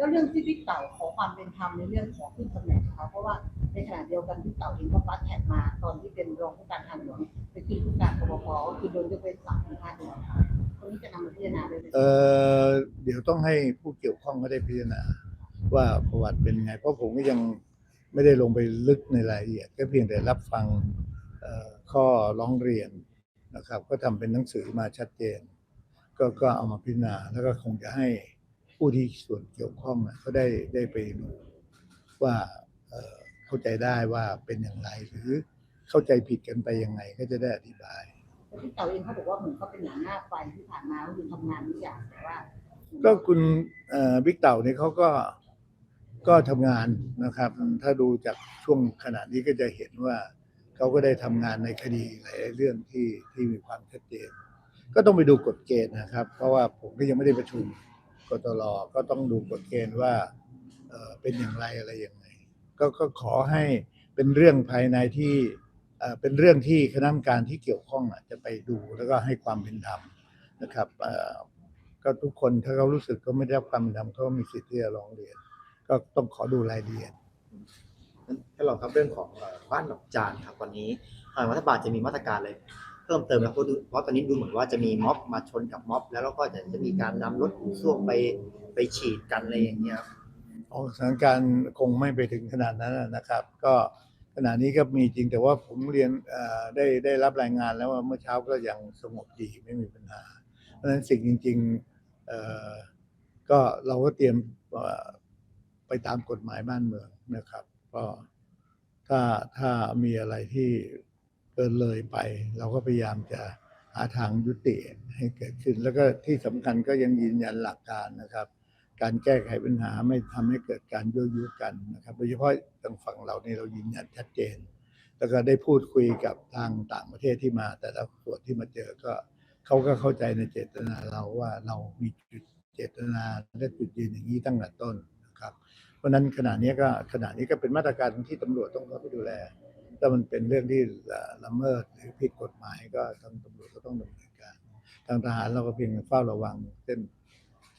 แล้วเรื่องที่พี่เต่าขอความเป็นธรรมในเรื่องของขึ้นตำแหน่งเขาเพราะว่าในขณะเดียวกันพี่เต่าเองก็ฟัดแท็กมาตอนที่เป็นรองผู้การทางหลวงไปขึ้นผู้การปปปก็คือโดนยกเว้นสามถึงห้าเดือนตรงนี้จะนำมาพิจารณาเลยเออเดี๋ยวต้องให้ผู้เกี่ยวข้องก็ได้พิจารณาว่าประวัติเป็นไง เพราะผมก็ยังไม่ได้ลงไปลึกในรายละเอียด ก็เพียงแต่รับฟังข้อร้องเรียนนะครับ ก็ทำเป็นหนังสือมาชัดเจน ก็ก็เอามาพิจารณาแล้วก็คงจะให้ ผู้ที่ส่วนเกี่ยวข้องน่ะก็ได้ได้ไปดูว่าเอ่อเข้าใจได้ว่าเป็นอย่างไรหรือเข้าใจผิดกันไปยังไงก็จะได้อธิบายแต่พี่เต่าเองเขาบอกว่าเหมือนเขาเป็นหนังหน้าไฟที่ผ่านมาก็คือทำงานทุกอย่างแต่ว่า ก็คุณเอ่อบิ๊กเต่าเนี่ยเขาก็ก็ทำงานนะครับ ถ้าดูจากช่วงขณะนี้ก็จะเห็นว่าเขาก็ได้ทำงานในคดีหลายๆเรื่องที่ที่มีความชัดเจน ก็ต้องไปดูกฎเกณฑ์นะครับ เพราะว่าผมก็ยังไม่ได้ประชุม กตลก็ต้องดูกฎเกณฑ์ว่าเป็นอย่างไรอะไรอยังไงก็ก็ขอให้เป็นเรื่องภายในที่เป็นเรื่องที่คณะกรรมการที่เกี่ยวข้องจะไปดูแล้วก็ให้ความเป็นธรรมนะครับก็ทุกคนถ้าเขารู้สึกก็ไม่ได้รับความเป็นธรรมเขาก็มีสิทธิ์ที่จะร้องเรียน ก็ต้องขอดูรายละเอียดท่านรองครับเรื่องของบ้านหนองจานครับวันนี้ทางรัฐบาลจะมีมาตรการอะไร พิ่มเติมนะเพราะดูเพราะตอนนี้ดูเหมือนว่าจะมีม็อบมาชนกับม็อบ แล้วก็จะจะมีการนำรถส้วมไปไปฉีดกันอะไรอย่างเงี้ยครับออกสถานการณ์คงไม่ไปถึงขนาดนั้นนะครับ ก็ขณะนี้ก็มีจริงแต่ว่าผมเรียนได้ได้รับรายงานแล้วว่าเมื่อเช้าก็ยังสงบดีไม่มีปัญหา เพราะฉะนั้นสิ่งจริงๆก็เราก็เตรียมไปตามกฎหมายบ้านเมืองนะครับ ก็ถ้าถ้ามีอะไรที่ กินเลยไป เราก็พยายามจะหาทางยุติให้เกิดขึ้น แล้วก็ที่สำคัญก็ยังยืนยันหลักการนะครับ การแก้ไขปัญหาไม่ทำให้เกิดการยั่วยุกันนะครับ โดยเฉพาะทางฝั่งเรานี่เรายืนยันชัดเจน แล้วก็ได้พูดคุยกับทางต่างประเทศที่มา แต่ละส่วนที่มาเจอก็เขาก็เข้าใจในเจตนาเราว่าเรามีจุดเจตนาและจุดยืนอย่างนี้ตั้งแต่ต้นนะครับ เพราะฉะนั้นขณะนี้ก็ขณะนี้ก็เป็นมาตรการที่ตำรวจต้องเข้าไปดูแล ถ้ามันเป็นเรื่องที่ละเมิดหรือผิดกฎหมายก็ทางตำรวจก็ต้องดำเนินการ ทางทหารเราก็เพียงเฝ้าระวังเส้น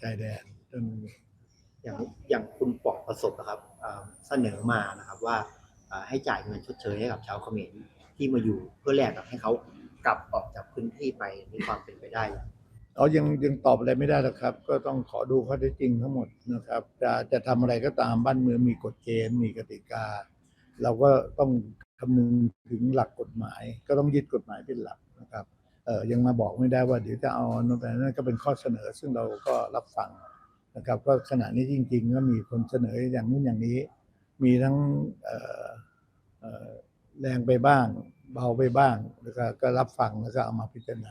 ชายแดนเท่านั้นเองอย่างอย่างคุณปลอกประสบนะครับเอ่อเสนอมานะครับว่าเอ่อให้จ่ายเงินชดเชยให้กับชาวเขมรที่มาอยู่เพื่อแลกกับให้เขากลับออกจากพื้นที่ไปมีความเป็นไปได้ไหมเรายังยังตอบอะไรไม่ได้หรอกครับ ก็ต้องขอดูข้อเท็จจริงทั้งหมดนะครับ จะจะทำอะไรก็ตามบ้านเมืองมีกฎเกณฑ์มีกติกา เราก็ต้อง คำนึงถึงหลักกฎหมาย ก็ต้องยึดกฎหมายเป็นหลักนะครับเออยังมาบอกไม่ได้ว่าเดี๋ยวจะเอาโน่นนั่นก็เป็นข้อเสนอ ซึ่งเราก็รับฟังนะครับ ก็ขณะนี้จริง ๆ ก็มีคนเสนออย่างนู้นอย่างนี้ มีทั้งแรงไปบ้าง เบาไปบ้างแล้วก็ก็รับฟังแล้วก็เอามาพิจารณา